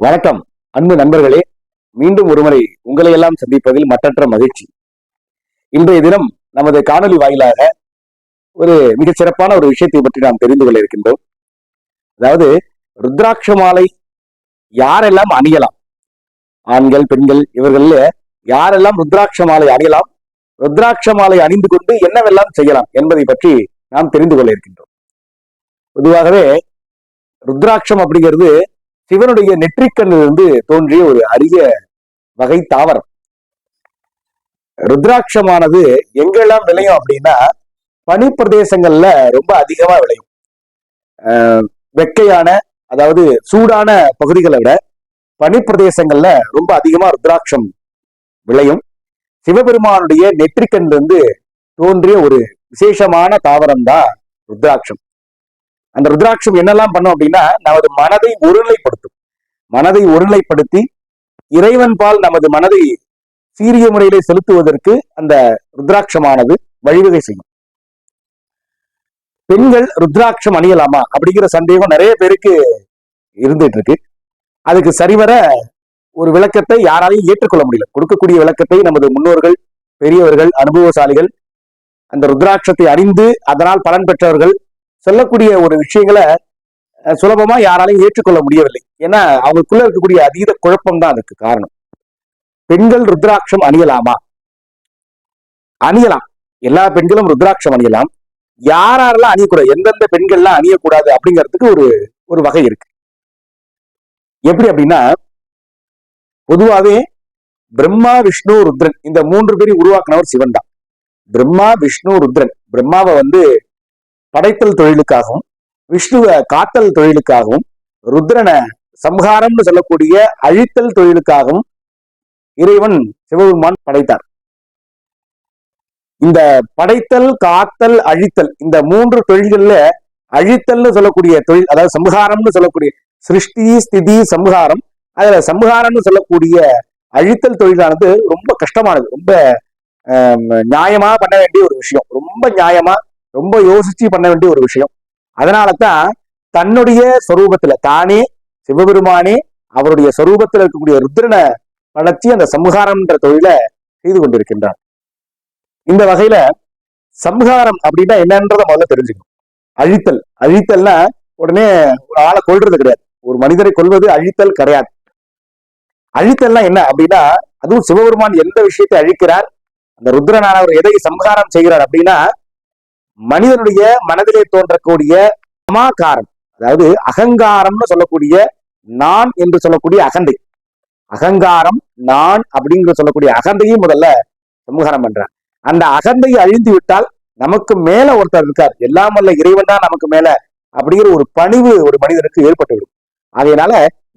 வணக்கம் அன்பு நண்பர்களே. மீண்டும் ஒருமுறை உங்களை எல்லாம் சந்திப்பதில் மற்றற்ற மகிழ்ச்சி. இன்றைய தினம் நமது காணொலி வாயிலாக ஒரு மிகச் சிறப்பான ஒரு விஷயத்தை பற்றி நாம் தெரிந்து கொள்ள இருக்கின்றோம். அதாவது ருத்ராட்ச மாலை யாரெல்லாம் அணியலாம்? ஆண்கள் பெண்கள் இவர்கள்ல யாரெல்லாம் ருத்ராட்ச மாலை அணியலாம்? ருத்ராட்ச மாலை அணிந்து கொண்டு என்னவெல்லாம் செய்யலாம் என்பதை பற்றி நாம் தெரிந்து கொள்ள இருக்கின்றோம். பொதுவாகவே ருத்ராட்சம் அப்படிங்கிறது சிவனுடைய நெற்றிக்கண்ணிலிருந்து தோன்றிய ஒரு அரிய வகை தாவரம். ருத்ராட்சமானது எங்கெல்லாம் விளையும் அப்படின்னா பனி பிரதேசங்கள்ல ரொம்ப அதிகமா விளையும். ஆஹ் வெக்கையான அதாவது சூடான பகுதிகளை விட பனி பிரதேசங்கள்ல ரொம்ப அதிகமா ருத்ராட்சம் விளையும். சிவபெருமானுடைய நெற்றிக்கண்ணிலிருந்து தோன்றிய ஒரு விசேஷமான தாவரம் தான் ருத்ராட்சம். அந்த ருத்ராட்சம் என்னெல்லாம் பண்ணும் அப்படின்னா நமது மனதை ஒருநிலைப்படுத்தும். மனதை ஒருநிலைப்படுத்தி இறைவன் பால் நமது மனதை சீரிய முறையிலே செலுத்துவதற்கு அந்த ருத்ராட்சமானது வழிவகை செய்யும். பெண்கள் ருத்ராட்சம் அணியலாமா? அப்படிங்கிற சந்தேகம் நிறைய பேருக்கு இருந்துட்டு இருக்கு அதுக்கு சரிவர ஒரு விளக்கத்தை யாராலையும் ஏற்றுக்கொள்ள முடியல. கொடுக்கக்கூடிய விளக்கத்தை நமது முன்னோர்கள் பெரியவர்கள் அனுபவசாலிகள் அந்த ருத்ராட்சத்தை அறிந்து அதனால் பலன் பெற்றவர்கள் சொல்லக்கூடிய ஒரு விஷயங்களை அஹ், சுலபமா யாராலையும் ஏற்றுக்கொள்ள முடியவில்லை. ஏன்னா அவங்களுக்குள்ள இருக்கக்கூடிய அதீத குழப்பம் தான் அதுக்கு காரணம். பெண்கள் ருத்ராட்சம் அணியலாமா? அணியலாம். எல்லா பெண்களும் ருத்ராட்சம் அணியலாம். யார் யாரெல்லாம் அணியக்கூடாது எந்தெந்த பெண்கள்லாம் அணியக்கூடாது அப்படிங்கிறதுக்கு ஒரு ஒரு வகை இருக்கு. எப்படி அப்படின்னா பொதுவாவே பிரம்மா விஷ்ணு ருத்ரன் இந்த மூன்று பேரையும் உருவாக்குனவர் சிவன் தான். பிரம்மா விஷ்ணு ருத்ரன். பிரம்மாவை வந்து படைத்தல் தொழிலுக்காகவும் விஷ்ணுவை காத்தல் தொழிலுக்காகவும் ருத்ரனை சம்ஹாரம்னு சொல்லக்கூடிய அழித்தல் தொழிலுக்காகவும் இறைவன் சிவபெருமான் படைத்தார். இந்த படைத்தல் காத்தல் அழித்தல் இந்த மூன்று தொழில்கள்ல அழித்தல்னு சொல்லக்கூடிய தொழில் அதாவது சம்ஹாரம்னு சொல்லக்கூடிய சிருஷ்டி ஸ்திதி சம்ஹாரம் அதுல சம்ஹாரம்னு சொல்லக்கூடிய அழித்தல் தொழிலானது ரொம்ப கஷ்டமானது. ரொம்ப நியாயமா பண்ண வேண்டிய ஒரு விஷயம். ரொம்ப நியாயமா ரொம்ப யோசிச்சு பண்ண வேண்டிய ஒரு விஷயம். அதனால தான் தன்னுடைய சொரூபத்துல தானே சிவபெருமானே அவருடைய சொரூபத்தில் இருக்கக்கூடிய ருத்ரனை வளர்த்தி அந்த சம்ஹாரம்ன்ற தொழிலை செய்து கொண்டிருக்கின்றார். இந்த வகையில சம்ஹாரம் அப்படின்னா என்னன்றத முதல்ல தெரிஞ்சுக்கணும். அழித்தல். அழித்தல்னா உடனே ஒரு ஆளை கொல்றது கிடையாது. ஒரு மனிதரை கொல்வது அழித்தல் கிடையாது. அழித்தல்னா என்ன அப்படின்னா அதுவும் சிவபெருமான் எந்த விஷயத்தை அழிக்கிறார் அந்த ருத்ரனானவர் எதை சம்ஹாரம் செய்கிறார் அப்படின்னா மனிதனுடைய மனதிலே தோன்றக்கூடிய சமாகாரம் அதாவது அகங்காரம்னு சொல்லக்கூடிய நான் என்று சொல்லக்கூடிய அகந்தை. அகங்காரம் நான் அப்படிங்கிற சொல்லக்கூடிய அகந்தையும் முதல்ல சமூகாரம் பண்றான் அந்த அகந்தையை அழிந்து விட்டால் நமக்கு மேல ஒருத்தர் இருக்கார். எல்லாம் வல்ல இறைவன் தான் நமக்கு மேல அப்படிங்கிற ஒரு பணிவு ஒரு மனிதனுக்கு ஏற்பட்டுவிடும். அதனால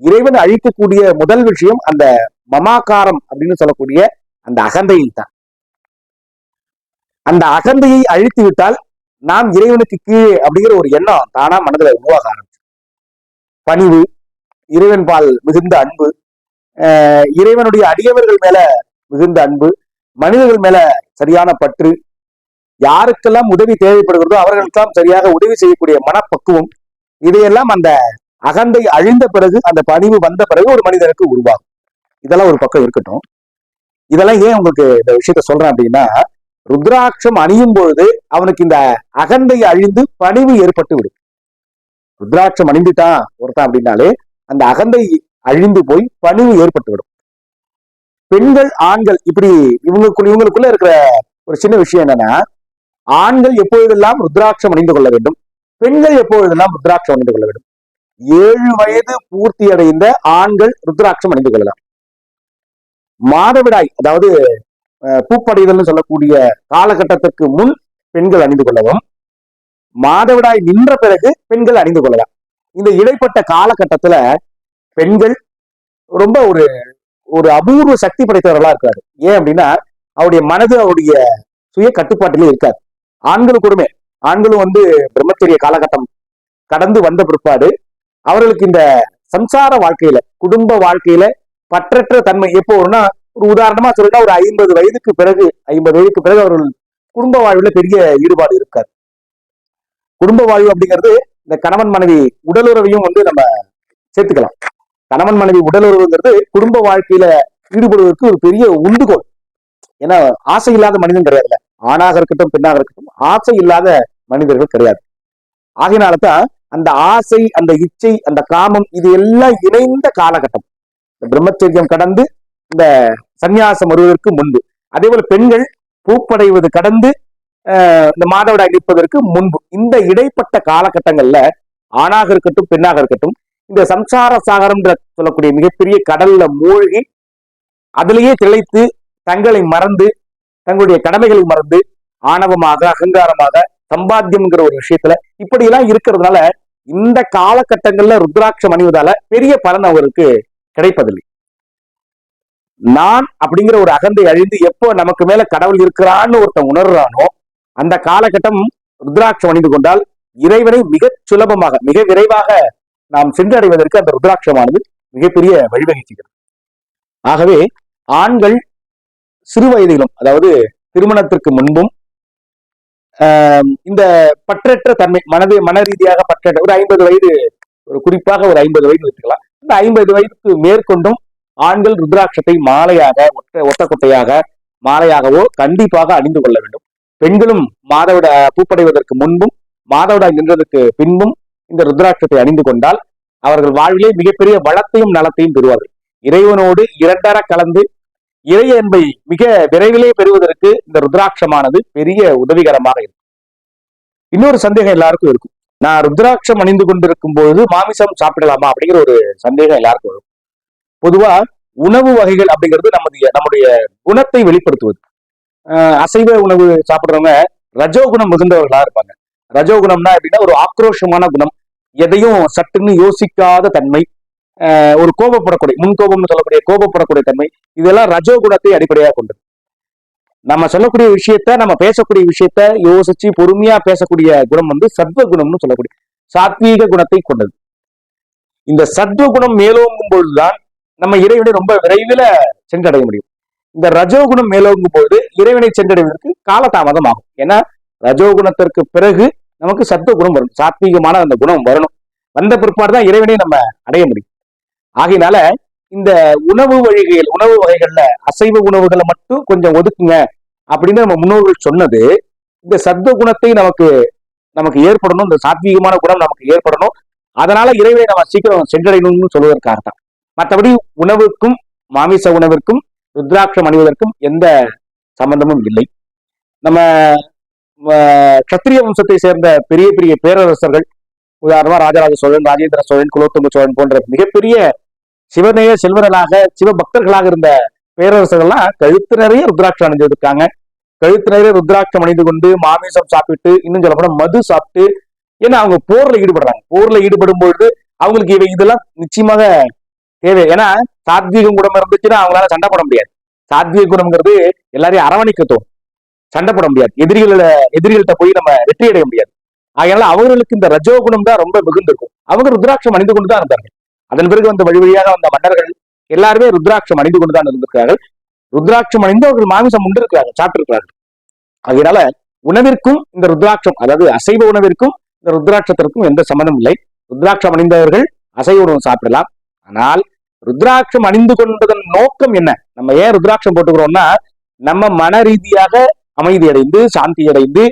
இறைவன் அழிக்கக்கூடிய முதல் விஷயம் அந்த மமாக்காரம் அப்படின்னு சொல்லக்கூடிய அந்த அகந்தையை தான் அந்த அகந்தையை அழித்து விட்டால் நாம் இறைவனுக்கு கீழே அப்படிங்கிற ஒரு எண்ணம் தானா மனதுல உருவாக ஆரம்பிச்சு பணிவு இறைவன் பால் மிகுந்த அன்பு ஆஹ் இறைவனுடைய அடியவர்கள் மேல மிகுந்த அன்பு மனிதர்கள் மேல சரியான பற்று யாருக்கெல்லாம் உதவி தேவைப்படுகிறதோ அவர்களுக்கெல்லாம் சரியாக உதவி செய்யக்கூடிய மனப்பக்குவம் இதையெல்லாம் அந்த அகந்தை அழிந்த பிறகு அந்த பணிவு வந்த பிறகு ஒரு மனிதனுக்கு உருவாகும். இதெல்லாம் ஒரு பக்கம் இருக்கட்டும். இதெல்லாம் ஏன் உங்களுக்கு இந்த விஷயத்த சொல்றேன் அப்படின்னா ருத்ராட்சம் அணியும் பொழுது அவனுக்கு இந்த அகந்தை அழிந்து பணிவு ஏற்பட்டு விடும். ருத்ராட்சம் அணிந்துட்டான் ஒருத்தன் அப்படின்னாலே அந்த அகந்தை அழிந்து போய் பணிவு ஏற்பட்டு விடும். பெண்கள் ஆண்கள் இப்படி இவங்களுக்குள்ள இவங்களுக்குள்ள இருக்கிற ஒரு சின்ன விஷயம் என்னன்னா ஆண்கள் எப்பொழுதெல்லாம் ருத்ராட்சம் அணிந்து கொள்ள வேண்டும்? பெண்கள் எப்பொழுதெல்லாம் ருத்ராட்சம் அணிந்து கொள்ள வேண்டும்? ஏழு வயது பூர்த்தி அடைந்த ஆண்கள் ருத்ராட்சம் அணிந்து கொள்ளலாம். மாதவிடாய் அதாவது பூப்படைதல்னு சொல்லக்கூடிய காலகட்டத்திற்கு முன் பெண்கள் அணிந்து கொள்ளவும் மாதவிடாய் நின்ற பிறகு பெண்கள் அணிந்து கொள்ளலாம். இந்த இடைப்பட்ட காலகட்டத்துல பெண்கள் ரொம்ப ஒரு ஒரு அபூர்வ சக்தி படைத்தவர்களா இருக்காரு. ஏன் அப்படின்னா அவருடைய மனது அவருடைய சுய கட்டுப்பாட்டிலே இருக்காது. ஆண்களுக்குமே ஆண்களும் வந்து பிரம்மச்சரிய காலகட்டம் கடந்து வந்த பிற்பாடு அவர்களுக்கு இந்த சம்சார வாழ்க்கையில குடும்ப வாழ்க்கையில பற்றற்ற தன்மை எப்போ வரும்னா ஒரு உதாரணமா சொல்லிட்டா ஒரு ஐம்பது வயதுக்கு பிறகு ஐம்பது வயதுக்கு பிறகு அவர்கள் குடும்ப வாழ்வுல பெரிய ஈடுபாடு இருக்காது. குடும்ப வாழ்வு அப்படிங்கிறது இந்த கணவன் மனைவி உடலுறவையும் வந்து நம்ம சேர்த்துக்கலாம். கணவன் மனைவி உடலுறவுங்கிறது குடும்ப வாழ்க்கையில ஈடுபடுவதற்கு ஒரு பெரிய உண்டுகோல் ஏன்னா ஆசை இல்லாத மனிதன் கிடையாதுல்ல. ஆணாக இருக்கட்டும் பெண்ணாக இருக்கட்டும் ஆசை இல்லாத மனிதர்கள் கிடையாது. ஆகையினால்தான் அந்த ஆசை அந்த இச்சை அந்த காமம் இது எல்லாம் இணைந்த காலகட்டம். இந்த பிரம்மச்சரியம் கடந்து இந்த சன்னியாசம் வருவதற்கு முன்பு. அதே போல பெண்கள் பூப்படைவது கடந்து இந்த மாதவிடாய் நிற்பதற்கு முன்பு. இந்த இடைப்பட்ட காலகட்டங்கள்ல ஆணாக இருக்கட்டும் பெண்ணாக இருக்கட்டும் இந்த சம்சார சாகரம்ன்ற சொல்லக்கூடிய மிகப்பெரிய கடல்ல மூழ்கி அதிலேயே திளைத்து தங்களை மறந்து தங்களுடைய கடமைகளை மறந்து ஆணவமாக அகங்காரமாக சம்பாத்தியம்ங்கிற ஒரு விஷயத்துல இப்படியெல்லாம் இருக்கிறதுனால இந்த காலகட்டங்கள்ல ருத்ராட்சம் அணிவதால பெரிய பலன் அவருக்கு கிடைப்பதில்லை. நான் அப்படிங்கிற ஒரு அகந்தை அழிந்து எப்போ நமக்கு மேல கடவுள் இருக்கிறான்னு ஒருத்தன் உணர்றானோ அந்த காலகட்டம் ருத்ராட்சம் அணிந்து கொண்டால் இறைவனை மிகச் சுலபமாக மிக விரைவாக நாம் சென்றடைவதற்கு அந்த ருத்ராட்சமானது மிகப்பெரிய வழிவகை செய்கிறது. ஆகவே ஆண்கள் சிறு வயதிலும் அதாவது திருமணத்திற்கு முன்பும் ஆஹ் இந்த பற்றற்ற தன்மை மனது மன ரீதியாக பற்றற்ற ஒரு ஐம்பது வயது ஒரு குறிப்பாக ஒரு ஐம்பது வயது வச்சுக்கலாம். இந்த ஐம்பது வயதுக்கு மேற்கொண்டும் ஆண்கள் ருத்ராட்சத்தை மாலையாக ஒட்ட ஒத்த கொட்டையாக மாலையாகவோ கண்டிப்பாக அணிந்து கொள்ள வேண்டும். பெண்களும் மாதவிட பூப்படைவதற்கு முன்பும் மாதவிடாய் நின்றதற்கு பின்பும் இந்த ருத்ராட்சத்தை அணிந்து கொண்டால் அவர்கள் வாழ்விலே மிகப்பெரிய வளத்தையும் நலத்தையும் பெறுவார்கள். இறைவனோடு இரண்டர கலந்து இறை அன்பை மிக விரைவிலே பெறுவதற்கு இந்த ருத்ராட்சமானது பெரிய உதவிகரமாக இருக்கும். இன்னொரு சந்தேகம் எல்லாருக்கும் இருக்கும். நான் ருத்ராட்சம் அணிந்து கொண்டிருக்கும் பொழுது மாமிசம் சாப்பிடலாமா அப்படிங்கிற ஒரு சந்தேகம் எல்லாருக்கும் வரும். பொதுவா உணவு வகைகள் அப்படிங்கிறது நம்முடைய நம்முடைய குணத்தை வெளிப்படுத்துவது. ஆஹ் அசைவ உணவு சாப்பிடுறவங்க ரஜோகுணம் மிகுந்தவர்களா இருப்பாங்க. ரஜோகுணம்னா எப்படின்னா ஒரு ஆக்ரோஷமான குணம். எதையும் சட்டுன்னு யோசிக்காத தன்மை. ஆஹ் ஒரு கோபப்படக்கூடிய முன்கோபம்னு சொல்லக்கூடிய கோபப்படக்கூடிய தன்மை. இதெல்லாம் ரஜோகுணத்தை அடிப்படையாக கொண்டது. நம்ம சொல்லக்கூடிய விஷயத்த நம்ம பேசக்கூடிய விஷயத்த யோசிச்சு பொறுமையா பேசக்கூடிய குணம் வந்து சத்வ குணம்னு சொல்லக்கூடிய சாத்வீக குணத்தை கொண்டது. இந்த சத்வ குணம் மேலோங்கும் பொழுதுதான் நம்ம இறைவனை ரொம்ப விரைவில் சென்றடைய முடியும். இந்த ரஜோகுணம் மேலோங்கும் பொழுது இறைவனை சென்றடைவதற்கு காலதாமதம் ஆகும். ஏன்னா ரஜோகுணத்திற்கு பிறகு நமக்கு சத்துவ குணம் வரும். சாத்வீகமான அந்த குணம் வரணும். வந்த பிற்பாடு தான் இறைவனை நம்ம அடைய முடியும். ஆகையினால இந்த உணவு வழிகள் உணவு வகைகள்ல அசைவ உணவுகளை மட்டும் கொஞ்சம் ஒதுக்குங்க அப்படின்னு நம்ம முன்னோர்கள் சொன்னது இந்த சத்துவ குணத்தை நமக்கு நமக்கு ஏற்படணும். இந்த சாத்வீகமான குணம் நமக்கு ஏற்படணும். அதனால இறைவனை நம்ம சீக்கிரம் சென்றடையணும்னு சொல்வதற்காக தான் மற்றபடி உணவுக்கும் மாமிச உணவிற்கும் ருத்ராட்சம் அணிவதற்கும் எந்த சம்பந்தமும் இல்லை. நம்ம அஹ், சத்திரிய வம்சத்தை சேர்ந்த பெரிய பெரிய பேரரசர்கள் உதாரணமா ராஜராஜ சோழன் ராஜேந்திர சோழன் குலோத்துங்க சோழன் போன்ற மிகப்பெரிய சிவநேய செல்வர்களாக சிவ பக்தர்களாக இருந்த பேரரசர்கள்லாம் கழுத்து நிறைய ருத்ராட்சம் அணிஞ்சிருக்காங்க. கழுத்து நிறைய ருத்ராட்சம் அணிந்து கொண்டு மாமிசம் சாப்பிட்டு இன்னும் சொல்லப்போனா மது சாப்பிட்டு ஏன்னா அவங்க போர்ல ஈடுபடுறாங்க. போர்ல ஈடுபடும் பொழுது அவங்களுக்கு இவை இதெல்லாம் நிச்சயமாக தேவை ஏன்னா சாத்வீகம் குணம் இருந்துச்சுன்னா அவங்களால சண்டை போட முடியாது. சாத்வீக குணம்ங்கிறது எல்லாரையும் அரவணைக்கத்தும் சண்டை போட முடியாது. எதிரிகள எதிரிகள்கிட்ட போய் நம்ம வெற்றி அடைய முடியாது. அதனால அவர்களுக்கு இந்த ரஜோகுணம் தான் ரொம்ப மிகுந்திருக்கும். அவங்க ருத்ராட்சம் அணிந்து கொண்டு தான் இருந்தார்கள். அதன் பிறகு வந்த வழி வழியாக வந்த மன்னர்கள் எல்லாருமே ருத்ராட்சம் அணிந்து கொண்டு தான் இருந்திருக்கிறார்கள். ருத்ராட்சம் அணிந்து அவர்கள் மாமிசம் உண்டு இருக்கிறார்கள் சாப்பிட்டிருக்கிறார்கள். அதனால உணவிற்கும் இந்த ருத்ராட்சம் அதாவது அசைவ உணவிற்கும் இந்த ருத்ராட்சத்திற்கும் எந்த சம்மந்தம் இல்லை. ருத்ராட்சம் அணிந்தவர்கள் அசைவ உணவு சாப்பிடலாம். ஆனால் ருத்ராட்சம் அணிந்து கொண்டதன் நோக்கம் என்ன? நம்ம ஏன் ருத்ராட்சம் போட்டுக்கிறோம்னா நம்ம மன ரீதியாக அமைதி அடைந்து சாந்தி அடைந்து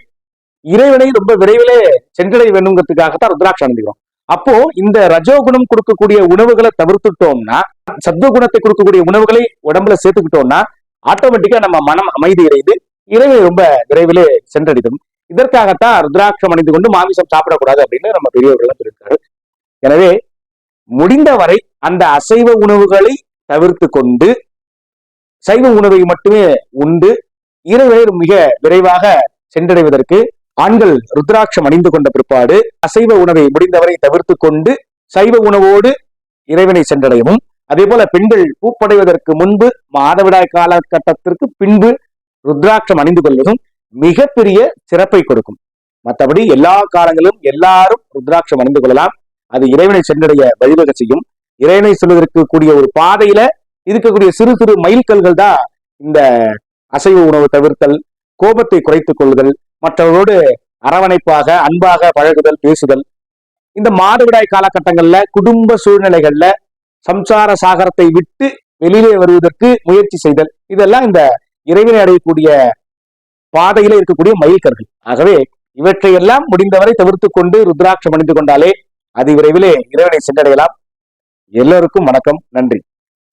இறைவனை ரொம்ப விரைவிலே சென்றடைய வேண்டுங்கிறதுக்காகத்தான் ருத்ராட்சம் அணிந்துக்கிறோம். அப்போ இந்த ரஜோகுணம் கொடுக்கக்கூடிய உணவுகளை தவிர்த்துட்டோம்னா சத்வகுணத்தை கொடுக்கக்கூடிய உணவுகளை உடம்புல சேர்த்துக்கிட்டோம்னா ஆட்டோமேட்டிக்கா நம்ம மனம் அமைதி அடைந்து இறைவனை ரொம்ப விரைவிலே சென்றடைதும் இதற்காகத்தான் ருத்ராட்சம் அணிந்து கொண்டு மாமிசம் சாப்பிடக்கூடாது அப்படின்னு நம்ம பெரியவர்கள் சொல்லியிருக்காரு. எனவே முடிந்தவரை அந்த அசைவ உணவுகளை தவிர்த்து கொண்டு சைவ உணவை மட்டுமே உண்டு. இருவர் மிக விரைவாக சென்றடைவதற்கு ஆண்கள் ருத்ராட்சம் அணிந்து கொண்ட பிற்பாடு அசைவ உணவை முடிந்தவரை தவிர்த்து கொண்டு சைவ உணவோடு இறைவனை சென்றடையவும். அதே போல பெண்கள் பூப்படைவதற்கு முன்பு மாதவிடாய் காலகட்டத்திற்கு பின்பு ருத்ராட்சம் அணிந்து கொள்வதும் மிகப்பெரிய சிறப்பை கொடுக்கும். மற்றபடி எல்லா காலங்களிலும் எல்லாரும் ருத்ராட்சம் அணிந்து கொள்ளலாம். அது இறைவனை சென்றடைய வழிவகை செய்யும். இறைவனை செல்வதற்கு கூடிய ஒரு பாதையில இருக்கக்கூடிய சிறு சிறு மைல்கல்கள் தான் இந்த அசைவ உணவு தவிர்த்தல் கோபத்தை குறைத்துக் கொள்ளுதல் மற்றவர்களோடு அரவணைப்பாக அன்பாக பழகுதல் பேசுதல். இந்த மாதவிடாய் காலகட்டங்கள்ல குடும்ப சூழ்நிலைகள்ல சம்சார சாகரத்தை விட்டு வெளியிலே வருவதற்கு முயற்சி செய்தல். இதெல்லாம் இந்த இறைவனை அடையக்கூடிய பாதையில இருக்கக்கூடிய மைல்கற்கள். ஆகவே இவற்றையெல்லாம் முடிந்தவரை தவிர்த்து கொண்டு ருத்ராட்சம் அணிந்து கொண்டாலே அதிவிரைவிலே இறைவனை சென்றடையலாம். எல்லோருக்கும் வணக்கம். நன்றி.